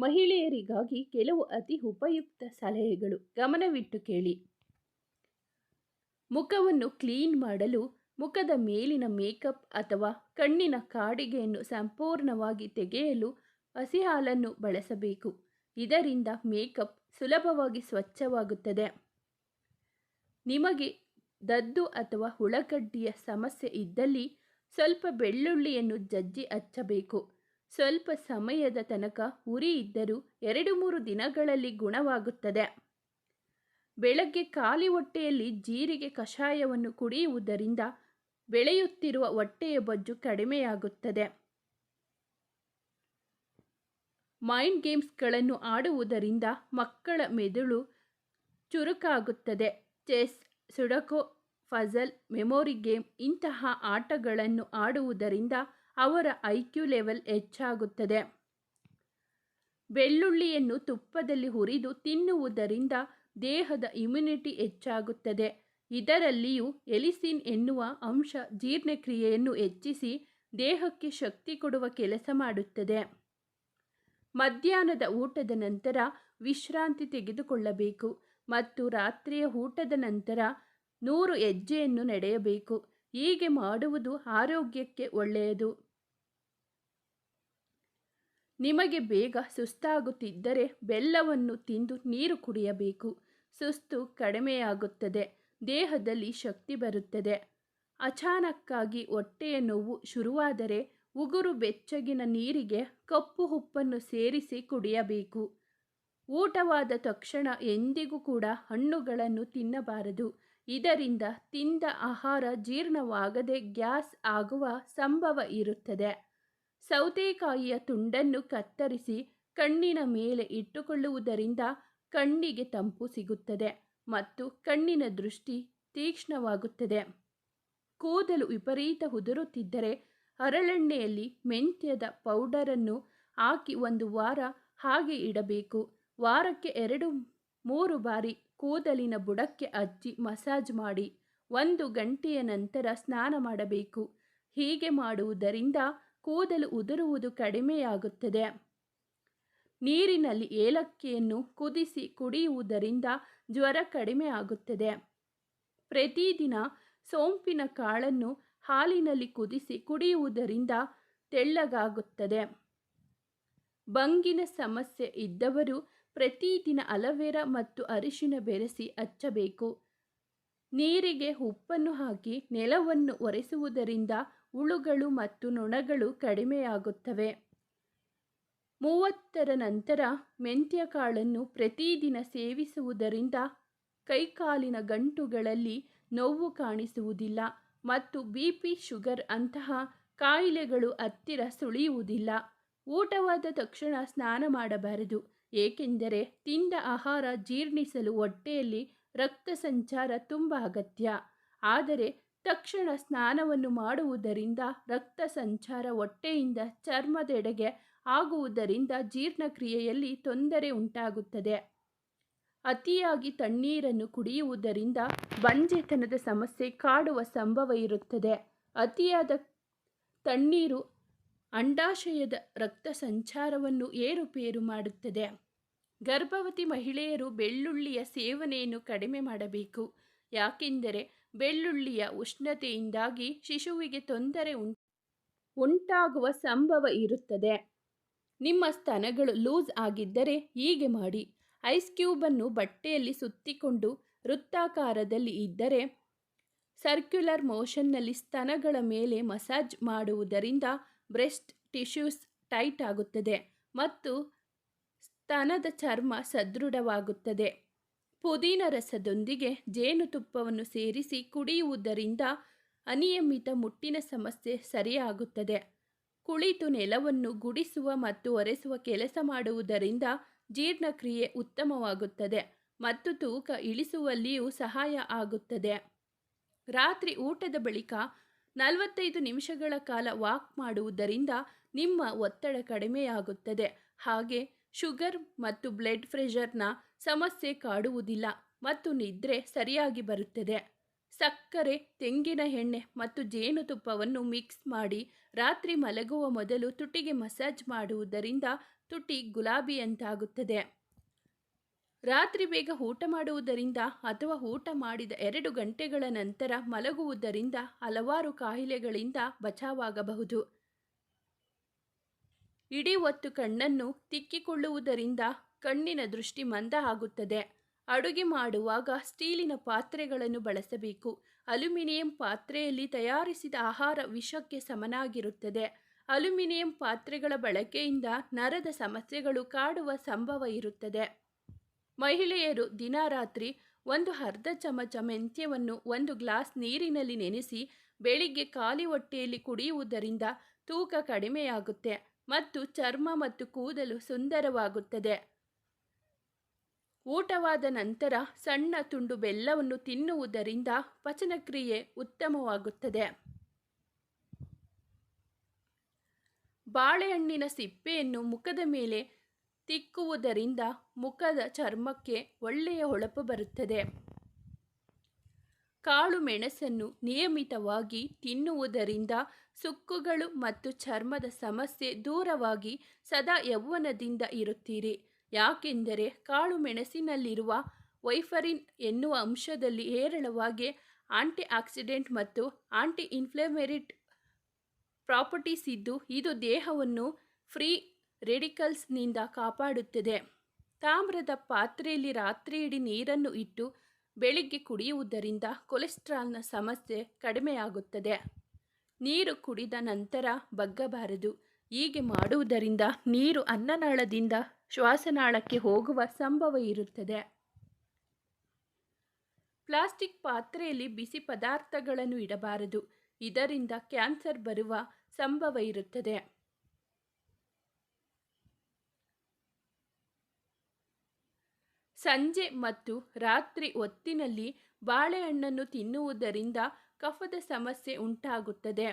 ಮಹಿಳೆಯರಿಗಾಗಿ ಕೆಲವು ಅತಿ ಉಪಯುಕ್ತ ಸಲಹೆಗಳು. ಗಮನವಿಟ್ಟು ಕೇಳಿ. ಮುಖವನ್ನು ಕ್ಲೀನ್ ಮಾಡಲು ಮುಖದ ಮೇಲಿನ ಮೇಕಪ್ ಅಥವಾ ಕಣ್ಣಿನ ಕಾಡಿಗೆಯನ್ನು ಸಂಪೂರ್ಣವಾಗಿ ತೆಗೆಯಲು ಹಸಿ ಹಾಲನ್ನು ಬಳಸಬೇಕು. ಇದರಿಂದ ಮೇಕಪ್ ಸುಲಭವಾಗಿ ಸ್ವಚ್ಛವಾಗುತ್ತದೆ. ನಿಮಗೆ ದದ್ದು ಅಥವಾ ಹುಳಗಡ್ಡಿಯ ಸಮಸ್ಯೆ ಇದ್ದಲ್ಲಿ ಸ್ವಲ್ಪ ಬೆಳ್ಳುಳ್ಳಿಯನ್ನು ಜಜ್ಜಿ ಹಚ್ಚಬೇಕು. ಸ್ವಲ್ಪ ಸಮಯದ ತನಕ ಉರಿ ಇದ್ದರೂ ಎರಡು ಮೂರು ದಿನಗಳಲ್ಲಿ ಗುಣವಾಗುತ್ತದೆ. ಬೆಳಗ್ಗೆ ಖಾಲಿ ಹೊಟ್ಟೆಯಲ್ಲಿ ಜೀರಿಗೆ ಕಷಾಯವನ್ನು ಕುಡಿಯುವುದರಿಂದ ಬೆಳೆಯುತ್ತಿರುವ ಹೊಟ್ಟೆಯ ಬೊಜ್ಜು ಕಡಿಮೆಯಾಗುತ್ತದೆ. ಮೈಂಡ್ ಗೇಮ್ಸ್ಗಳನ್ನು ಆಡುವುದರಿಂದ ಮಕ್ಕಳ ಮೆದುಳು ಚುರುಕಾಗುತ್ತದೆ. Chess sudoku puzzle memory game ಇಂತಹ ಆಟಗಳನ್ನು ಆಡುವುದರಿಂದ ಅವರ ಐ ಕ್ಯೂ ಲೆವೆಲ್ ಹೆಚ್ಚಾಗುತ್ತದೆ. ಬೆಳ್ಳುಳ್ಳಿಯನ್ನು ತುಪ್ಪದಲ್ಲಿ ಹುರಿದು ತಿನ್ನುವುದರಿಂದ ದೇಹದ ಇಮ್ಯುನಿಟಿ ಹೆಚ್ಚಾಗುತ್ತದೆ. ಇದರಲ್ಲಿಯೂ ಎಲಿಸಿನ್ ಎನ್ನುವ ಅಂಶ ಜೀರ್ಣಕ್ರಿಯೆಯನ್ನು ಹೆಚ್ಚಿಸಿ ದೇಹಕ್ಕೆ ಶಕ್ತಿ ಕೊಡುವ ಕೆಲಸ ಮಾಡುತ್ತದೆ. ಮಧ್ಯಾಹ್ನದ ಊಟದ ನಂತರ ವಿಶ್ರಾಂತಿ ತೆಗೆದುಕೊಳ್ಳಬೇಕು ಮತ್ತು ರಾತ್ರಿಯ ಊಟದ ನಂತರ ನೂರು ಹೆಜ್ಜೆಯನ್ನು ನಡೆಯಬೇಕು. ಹೀಗೆ ಮಾಡುವುದು ಆರೋಗ್ಯಕ್ಕೆ ಒಳ್ಳೆಯದು. ನಿಮಗೆ ಬೇಗ ಸುಸ್ತಾಗುತ್ತಿದ್ದರೆ ಬೆಲ್ಲವನ್ನು ತಿಂದು ನೀರು ಕುಡಿಯಬೇಕು. ಸುಸ್ತು ಕಡಿಮೆಯಾಗುತ್ತದೆ, ದೇಹದಲ್ಲಿ ಶಕ್ತಿ ಬರುತ್ತದೆ. ಅಚಾನಕ್ಕಾಗಿ ಹೊಟ್ಟೆಯ ನೋವು ಶುರುವಾದರೆ ಉಗುರು ಬೆಚ್ಚಗಿನ ನೀರಿಗೆ ಕಪ್ಪು ಉಪ್ಪನ್ನು ಸೇರಿಸಿ ಕುಡಿಯಬೇಕು. ಊಟವಾದ ತಕ್ಷಣ ಎಂದಿಗೂ ಕೂಡ ಹಣ್ಣುಗಳನ್ನು ತಿನ್ನಬಾರದು. ಇದರಿಂದ ತಿಂದ ಆಹಾರ ಜೀರ್ಣವಾಗದೆ ಗ್ಯಾಸ್ ಆಗುವ ಸಂಭವ ಇರುತ್ತದೆ. ಸೌತೆಕಾಯಿಯ ತುಂಡನ್ನು ಕತ್ತರಿಸಿ ಕಣ್ಣಿನ ಮೇಲೆ ಇಟ್ಟುಕೊಳ್ಳುವುದರಿಂದ ಕಣ್ಣಿಗೆ ತಂಪು ಸಿಗುತ್ತದೆ ಮತ್ತು ಕಣ್ಣಿನ ದೃಷ್ಟಿ ತೀಕ್ಷ್ಣವಾಗುತ್ತದೆ. ಕೂದಲು ವಿಪರೀತ ಉದುರುತ್ತಿದ್ದರೆ ಹರಳೆಣ್ಣೆಯಲ್ಲಿ ಮೆಂತ್ಯದ ಪೌಡರನ್ನು ಹಾಕಿ ಒಂದು ವಾರ ಹಾಗೆ ಇಡಬೇಕು. ವಾರಕ್ಕೆ ಎರಡು, ಮೂರು ಬಾರಿ ಕೂದಲಿನ ಬುಡಕ್ಕೆ ಹಚ್ಚಿ ಮಸಾಜ್ ಮಾಡಿ ಒಂದು ಗಂಟೆಯ ನಂತರ ಸ್ನಾನ ಮಾಡಬೇಕು. ಹೀಗೆ ಮಾಡುವುದರಿಂದ ಕೂದಲು ಉದುರುವುದು ಕಡಿಮೆಯಾಗುತ್ತದೆ. ನೀರಿನಲ್ಲಿ ಏಲಕ್ಕಿಯನ್ನು ಕುದಿಸಿ ಕುಡಿಯುವುದರಿಂದ ಜ್ವರ ಕಡಿಮೆ ಆಗುತ್ತದೆ ಪ್ರತಿದಿನ ಸೋಂಪಿನ ಕಾಳನ್ನು ಹಾಲಿನಲ್ಲಿ ಕುದಿಸಿ ಕುಡಿಯುವುದರಿಂದ ತೆಳ್ಳಗಾಗುತ್ತದೆ. ಬಂಗಿನ ಸಮಸ್ಯೆ ಇದ್ದವರು ಪ್ರತಿದಿನ ಅಲವೇರ ಮತ್ತು ಅರಿಶಿನ ಬೆರೆಸಿ ಹಚ್ಚಬೇಕು. ನೀರಿಗೆ ಉಪ್ಪನ್ನು ಹಾಕಿ ನೆಲವನ್ನು ಒರೆಸುವುದರಿಂದ ಹುಳುಗಳು ಮತ್ತು ನೊಣಗಳು ಕಡಿಮೆಯಾಗುತ್ತವೆ. ಮೂವತ್ತರ ನಂತರ ಮೆಂತ್ಯ ಕಾಳನ್ನು ಪ್ರತಿದಿನ ಸೇವಿಸುವುದರಿಂದ ಕೈಕಾಲಿನ ಗಂಟುಗಳಲ್ಲಿ ನೋವು ಕಾಣಿಸುವುದಿಲ್ಲ ಮತ್ತು ಬಿ ಪಿ ಶುಗರ್ ಅಂತಹ ಕಾಯಿಲೆಗಳು ಹತ್ತಿರ ಸುಳಿಯುವುದಿಲ್ಲ. ಊಟವಾದ ತಕ್ಷಣ ಸ್ನಾನ ಮಾಡಬಾರದು, ಏಕೆಂದರೆ ತಿಂದ ಆಹಾರ ಜೀರ್ಣಿಸಲು ಹೊಟ್ಟೆಯಲ್ಲಿ ರಕ್ತ ಸಂಚಾರ ತುಂಬ ಅಗತ್ಯ. ಆದರೆ ತಕ್ಷಣ ಸ್ನಾನವನ್ನು ಮಾಡುವುದರಿಂದ ರಕ್ತ ಸಂಚಾರ ಹೊಟ್ಟೆಯಿಂದ ಚರ್ಮದೆಡೆಗೆ ಆಗುವುದರಿಂದ ಜೀರ್ಣಕ್ರಿಯೆಯಲ್ಲಿ ತೊಂದರೆ ಉಂಟಾಗುತ್ತದೆ. ಅತಿಯಾಗಿ ತಣ್ಣೀರನ್ನು ಕುಡಿಯುವುದರಿಂದ ಬಂಜೆತನದ ಸಮಸ್ಯೆ ಕಾಡುವ ಸಂಭವ ಇರುತ್ತದೆ. ಅತಿಯಾದ ತಣ್ಣೀರು ಅಂಡಾಶಯದ ರಕ್ತ ಸಂಚಾರವನ್ನು ಏರುಪೇರು ಮಾಡುತ್ತದೆ. ಗರ್ಭವತಿ ಮಹಿಳೆಯರು ಬೆಳ್ಳುಳ್ಳಿಯ ಸೇವನೆಯನ್ನು ಕಡಿಮೆ ಮಾಡಬೇಕು. ಯಾಕೆಂದರೆ ಬೆಳ್ಳುಳ್ಳಿಯ ಉಷ್ಣತೆಯಿಂದಾಗಿ ಶಿಶುವಿಗೆ ತೊಂದರೆ ಉಂಟಾಗುವ ಸಂಭವ ಇರುತ್ತದೆ. ನಿಮ್ಮ ಸ್ತನಗಳು ಲೂಸ್ ಆಗಿದ್ದರೆ ಹೀಗೆ ಮಾಡಿ. ಐಸ್ ಕ್ಯೂಬನ್ನು ಬಟ್ಟೆಯಲ್ಲಿ ಸುತ್ತಿಕೊಂಡು ವೃತ್ತಾಕಾರದಲ್ಲಿ ಇದ್ದರೆ ಸರ್ಕ್ಯುಲರ್ ಮೋಷನ್ನಲ್ಲಿ ಸ್ತನಗಳ ಮೇಲೆ ಮಸಾಜ್ ಮಾಡುವುದರಿಂದ ಬ್ರೆಸ್ಟ್ ಟಿಶ್ಯೂಸ್ ಟೈಟ್ ಆಗುತ್ತದೆ ಮತ್ತು ಸ್ತನದ ಚರ್ಮ ಸದೃಢವಾಗುತ್ತದೆ. ಪುದೀನ ರಸದೊಂದಿಗೆ ಜೇನುತುಪ್ಪವನ್ನು ಸೇರಿಸಿ ಕುಡಿಯುವುದರಿಂದ ಅನಿಯಮಿತ ಮುಟ್ಟಿನ ಸಮಸ್ಯೆ ಸರಿಯಾಗುತ್ತದೆ. ಕುಳಿತು ನೆಲವನ್ನು ಗುಡಿಸುವ ಮತ್ತು ಒರೆಸುವ ಕೆಲಸ ಮಾಡುವುದರಿಂದ ಜೀರ್ಣಕ್ರಿಯೆ ಉತ್ತಮವಾಗುತ್ತದೆ ಮತ್ತು ತೂಕ ಇಳಿಸುವಲ್ಲಿಯೂ ಸಹಾಯ ಆಗುತ್ತದೆ. ರಾತ್ರಿ ಊಟದ ಬಳಿಕ ನಲವತ್ತೈದು ನಿಮಿಷಗಳ ಕಾಲ ವಾಕ್ ಮಾಡುವುದರಿಂದ ನಿಮ್ಮ ಒತ್ತಡ ಕಡಿಮೆಯಾಗುತ್ತದೆ. ಹಾಗೆ ಶುಗರ್ ಮತ್ತು ಬ್ಲಡ್ ಪ್ರೆಷರ್ನ ಸಮಸ್ಯೆ ಕಾಡುವುದಿಲ್ಲ ಮತ್ತು ನಿದ್ರೆ ಸರಿಯಾಗಿ ಬರುತ್ತದೆ. ಸಕ್ಕರೆ, ತೆಂಗಿನ ಎಣ್ಣೆ ಮತ್ತು ಜೇನುತುಪ್ಪವನ್ನು ಮಿಕ್ಸ್ ಮಾಡಿ ರಾತ್ರಿ ಮಲಗುವ ಮೊದಲು ತುಟಿಗೆ ಮಸಾಜ್ ಮಾಡುವುದರಿಂದ ತುಟಿ ಗುಲಾಬಿಯಂತಾಗುತ್ತದೆ. ರಾತ್ರಿ ಬೇಗ ಊಟ ಮಾಡುವುದರಿಂದ ಅಥವಾ ಊಟ ಮಾಡಿದ ಎರಡು ಗಂಟೆಗಳ ನಂತರ ಮಲಗುವುದರಿಂದ ಹಲವಾರು ಕಾಯಿಲೆಗಳಿಂದ ಬಚಾವಾಗಬಹುದು. ಇಡೀ ಹೊತ್ತು ಕಣ್ಣನ್ನು ತಿಕ್ಕಿಕೊಳ್ಳುವುದರಿಂದ ಕಣ್ಣಿನ ದೃಷ್ಟಿ ಮಂದ ಆಗುತ್ತದೆ. ಅಡುಗೆ ಮಾಡುವಾಗ ಸ್ಟೀಲಿನ ಪಾತ್ರೆಗಳನ್ನು ಬಳಸಬೇಕು. ಅಲ್ಯೂಮಿನಿಯಂ ಪಾತ್ರೆಯಲ್ಲಿ ತಯಾರಿಸಿದ ಆಹಾರ ವಿಷಕ್ಕೆ ಸಮನಾಗಿರುತ್ತದೆ. ಅಲ್ಯೂಮಿನಿಯಂ ಪಾತ್ರೆಗಳ ಬಳಕೆಯಿಂದ ನರದ ಸಮಸ್ಯೆಗಳು ಕಾಡುವ ಸಂಭವ ಇರುತ್ತದೆ. ಮಹಿಳೆಯರು ದಿನ ರಾತ್ರಿ ಒಂದು ಅರ್ಧ ಚಮಚ ಮೆಂತ್ಯವನ್ನು ಒಂದು ಗ್ಲಾಸ್ ನೀರಿನಲ್ಲಿ ನೆನೆಸಿ, ಬೆಳಿಗ್ಗೆ ಖಾಲಿ ಹೊಟ್ಟೆಯಲ್ಲಿ ಕುಡಿಯುವುದರಿಂದ ತೂಕ ಕಡಿಮೆಯಾಗುತ್ತೆ ಮತ್ತು ಚರ್ಮ ಮತ್ತು ಕೂದಲು ಸುಂದರವಾಗುತ್ತದೆ. ಊಟವಾದ ನಂತರ ಸಣ್ಣ ತುಂಡು ಬೆಲ್ಲವನ್ನು ತಿನ್ನುವುದರಿಂದ ಪಚನಕ್ರಿಯೆ ಉತ್ತಮವಾಗುತ್ತದೆ. ಬಾಳೆಹಣ್ಣಿನ ಸಿಪ್ಪೆಯನ್ನು ಮುಖದ ಮೇಲೆ ತಿಕ್ಕುವುದರಿಂದ ಮುಖದ ಚರ್ಮಕ್ಕೆ ಒಳ್ಳೆಯ ಹೊಳಪು ಬರುತ್ತದೆ. ಕಾಳು ಮೆಣಸನ್ನು ನಿಯಮಿತವಾಗಿ ತಿನ್ನುವುದರಿಂದ ಸುಕ್ಕುಗಳು ಮತ್ತು ಚರ್ಮದ ಸಮಸ್ಯೆ ದೂರವಾಗಿ ಸದಾ ಯೌವನದಿಂದ ಇರುತ್ತೀರಿ. ಯಾಕೆಂದರೆ ಕಾಳು ಮೆಣಸಿನಲ್ಲಿರುವ ವೈಫರಿನ್ ಎನ್ನುವ ಅಂಶದಲ್ಲಿ ಹೇರಳವಾಗಿ ಆಂಟಿ ಆಕ್ಸಿಡೆಂಟ್ ಮತ್ತು ಆಂಟಿ ಇನ್ಫ್ಲಮೇರಿಟ್ ಪ್ರಾಪರ್ಟೀಸ್ ಇದ್ದು, ಇದು ದೇಹವನ್ನು ಫ್ರೀ ರೆಡಿಕಲ್ಸ್ನಿಂದ ಕಾಪಾಡುತ್ತದೆ. ತಾಮ್ರದ ಪಾತ್ರೆಯಲ್ಲಿ ರಾತ್ರಿಯಿಡೀ ನೀರನ್ನು ಇಟ್ಟು ಬೆಳಿಗ್ಗೆ ಕುಡಿಯುವುದರಿಂದ ಕೊಲೆಸ್ಟ್ರಾಲ್ನ ಸಮಸ್ಯೆ ಕಡಿಮೆಯಾಗುತ್ತದೆ. ನೀರು ಕುಡಿದ ನಂತರ ಬಗ್ಗಬಾರದು. ಹೀಗೆ ಮಾಡುವುದರಿಂದ ನೀರು ಅನ್ನನಾಳದಿಂದ ಶ್ವಾಸನಾಳಕ್ಕೆ ಹೋಗುವ ಸಂಭವ ಇರುತ್ತದೆ. ಪ್ಲಾಸ್ಟಿಕ್ ಪಾತ್ರೆಯಲ್ಲಿ ಬಿಸಿ ಪದಾರ್ಥಗಳನ್ನು ಇಡಬಾರದು. ಇದರಿಂದ ಕ್ಯಾನ್ಸರ್ ಬರುವ ಸಂಭವ ಇರುತ್ತದೆ. ಸಂಜೆ ಮತ್ತು ರಾತ್ರಿ ಹೊತ್ತಿನಲ್ಲಿ ಬಾಳೆಹಣ್ಣನ್ನು ತಿನ್ನುವುದರಿಂದ ಕಫದ ಸಮಸ್ಯೆ ಉಂಟಾಗುತ್ತದೆ.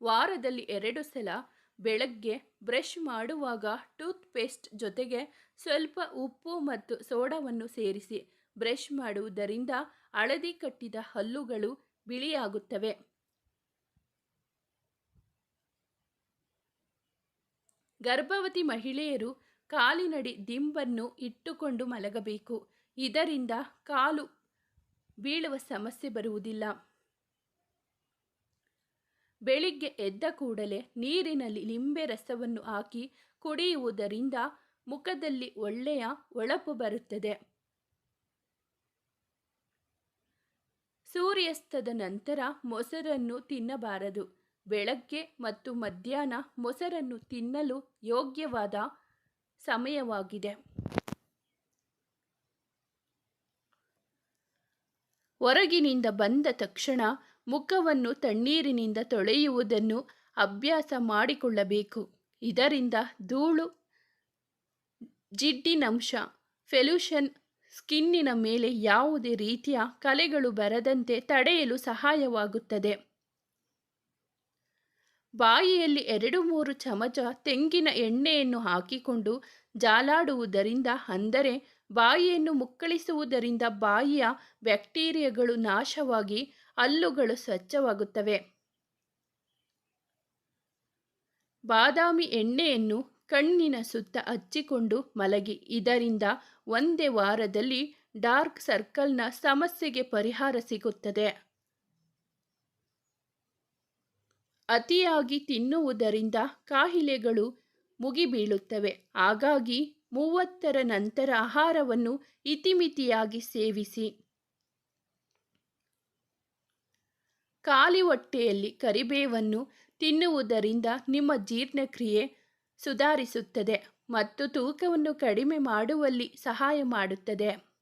ವಾರದಲ್ಲಿ ಎರಡು ಸಲ ಬೆಳಗ್ಗೆ ಬ್ರಷ್ ಮಾಡುವಾಗ ಟೂತ್ ಪೇಸ್ಟ್ ಜೊತೆಗೆ ಸ್ವಲ್ಪ ಉಪ್ಪು ಮತ್ತು ಸೋಡಾವನ್ನು ಸೇರಿಸಿ ಬ್ರಷ್ ಮಾಡುವುದರಿಂದ ಹಳದಿ ಕಟ್ಟಿದ ಹಲ್ಲುಗಳು ಬಿಳಿಯಾಗುತ್ತವೆ. ಗರ್ಭವತಿ ಮಹಿಳೆಯರು ಕಾಲಿನಡಿ ದಿಂಬನ್ನು ಇಟ್ಟುಕೊಂಡು ಮಲಗಬೇಕು. ಇದರಿಂದ ಕಾಲು ಬೀಳುವ ಸಮಸ್ಯೆ ಬರುವುದಿಲ್ಲ. ಬೆಳಿಗ್ಗೆ ಎದ್ದ ಕೂಡಲೇ ನೀರಿನಲ್ಲಿ ಲಿಂಬೆ ರಸವನ್ನು ಹಾಕಿ ಕುಡಿಯುವುದರಿಂದ ಮುಖದಲ್ಲಿ ಒಳ್ಳೆಯ ಒಳಪು ಬರುತ್ತದೆ. ಸೂರ್ಯಾಸ್ತದ ನಂತರ ಮೊಸರನ್ನು ತಿನ್ನಬಾರದು. ಬೆಳಗ್ಗೆ ಮತ್ತು ಮಧ್ಯಾಹ್ನ ಮೊಸರನ್ನು ತಿನ್ನಲು ಯೋಗ್ಯವಾದ ಸಮಯವಾಗಿದೆ. ಹೊರಗಿನಿಂದ ಬಂದ ತಕ್ಷಣ ಮುಖವನ್ನು ತಣ್ಣೀರಿನಿಂದ ತೊಳೆಯುವುದನ್ನು ಅಭ್ಯಾಸ ಮಾಡಿಕೊಳ್ಳಬೇಕು. ಇದರಿಂದ ಧೂಳು, ಜಿಡ್ಡಿನಂಶ ಫೆಲ್ಯೂಷನ್ ಸ್ಕಿನ್ನಿನ ಮೇಲೆ ಯಾವುದೇ ರೀತಿಯ ಕಲೆಗಳು ಬರದಂತೆ ತಡೆಯಲು ಸಹಾಯವಾಗುತ್ತದೆ. ಬಾಯಿಯಲ್ಲಿ ಎರಡು ಮೂರು ಚಮಚ ತೆಂಗಿನ ಎಣ್ಣೆಯನ್ನು ಹಾಕಿಕೊಂಡು ಜಾಲಾಡುವುದರಿಂದ ಅಂದರೆ ಬಾಯಿಯನ್ನು ಮುಕ್ಕಳಿಸುವುದರಿಂದ ಬಾಯಿಯ ಬ್ಯಾಕ್ಟೀರಿಯಾಗಳು ನಾಶವಾಗಿ, ಹಲ್ಲುಗಳು ಸ್ವಚ್ಛವಾಗುತ್ತವೆ. ಬಾದಾಮಿ ಎಣ್ಣೆಯನ್ನು ಕಣ್ಣಿನ ಸುತ್ತ ಹಚ್ಚಿಕೊಂಡು ಮಲಗಿ, ಇದರಿಂದ ಒಂದೇ ವಾರದಲ್ಲಿ ಡಾರ್ಕ್ ಸರ್ಕಲ್ನ ಸಮಸ್ಯೆಗೆ ಪರಿಹಾರ ಸಿಗುತ್ತದೆ. ಅತಿಯಾಗಿ ತಿನ್ನುವುದರಿಂದ ಕಾಯಿಲೆಗಳು ಮುಗಿಬೀಳುತ್ತವೆ. ಹಾಗಾಗಿ ಮೂವತ್ತರ ನಂತರ ಆಹಾರವನ್ನು ಇತಿಮಿತಿಯಾಗಿ ಸೇವಿಸಿ. ಖಾಲಿ ಹೊಟ್ಟೆಯಲ್ಲಿ ಕರಿಬೇವನ್ನು ತಿನ್ನುವುದರಿಂದ ನಿಮ್ಮ ಜೀರ್ಣಕ್ರಿಯೆ ಸುಧಾರಿಸುತ್ತದೆ ಮತ್ತು ತೂಕವನ್ನು ಕಡಿಮೆ ಮಾಡುವಲ್ಲಿ ಸಹಾಯ ಮಾಡುತ್ತದೆ.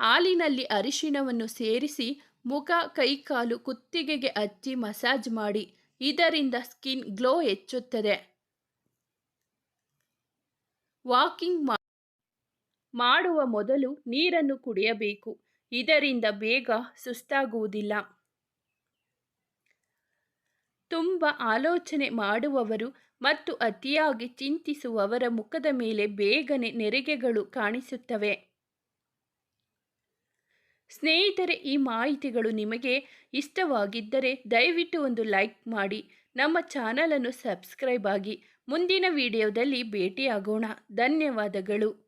ಹಾಲಿನಲ್ಲಿ ಅರಿಶಿಣವನ್ನು ಸೇರಿಸಿ ಮುಖ, ಕೈಕಾಲು, ಕುತ್ತಿಗೆಗೆ ಹಚ್ಚಿ ಮಸಾಜ್ ಮಾಡಿ. ಇದರಿಂದ ಸ್ಕಿನ್ ಗ್ಲೋ ಹೆಚ್ಚುತ್ತದೆ. ವಾಕಿಂಗ್ ಮಾಡುವ ಮೊದಲು ನೀರನ್ನು ಕುಡಿಯಬೇಕು. ಇದರಿಂದ ಬೇಗ ಸುಸ್ತಾಗುವುದಿಲ್ಲ. ತುಂಬ ಆಲೋಚನೆ ಮಾಡುವವರು ಮತ್ತು ಅತಿಯಾಗಿ ಚಿಂತಿಸುವವರ ಮುಖದ ಮೇಲೆ ಬೇಗನೆ ನೆರಿಗೆಗಳು ಕಾಣಿಸುತ್ತವೆ. ಸ್ನೇಹಿತರೆ, ಈ ಮಾಹಿತಿಗಳು ನಿಮಗೆ ಇಷ್ಟವಾಗಿದ್ದರೆ ದಯವಿಟ್ಟು ಒಂದು ಲೈಕ್ ಮಾಡಿ, ನಮ್ಮ ಚಾನಲನ್ನು ಸಬ್ಸ್ಕ್ರೈಬ್ ಆಗಿ, ಮುಂದಿನ ವಿಡಿಯೋದಲ್ಲಿ ಭೇಟಿಯಾಗೋಣ. ಧನ್ಯವಾದಗಳು.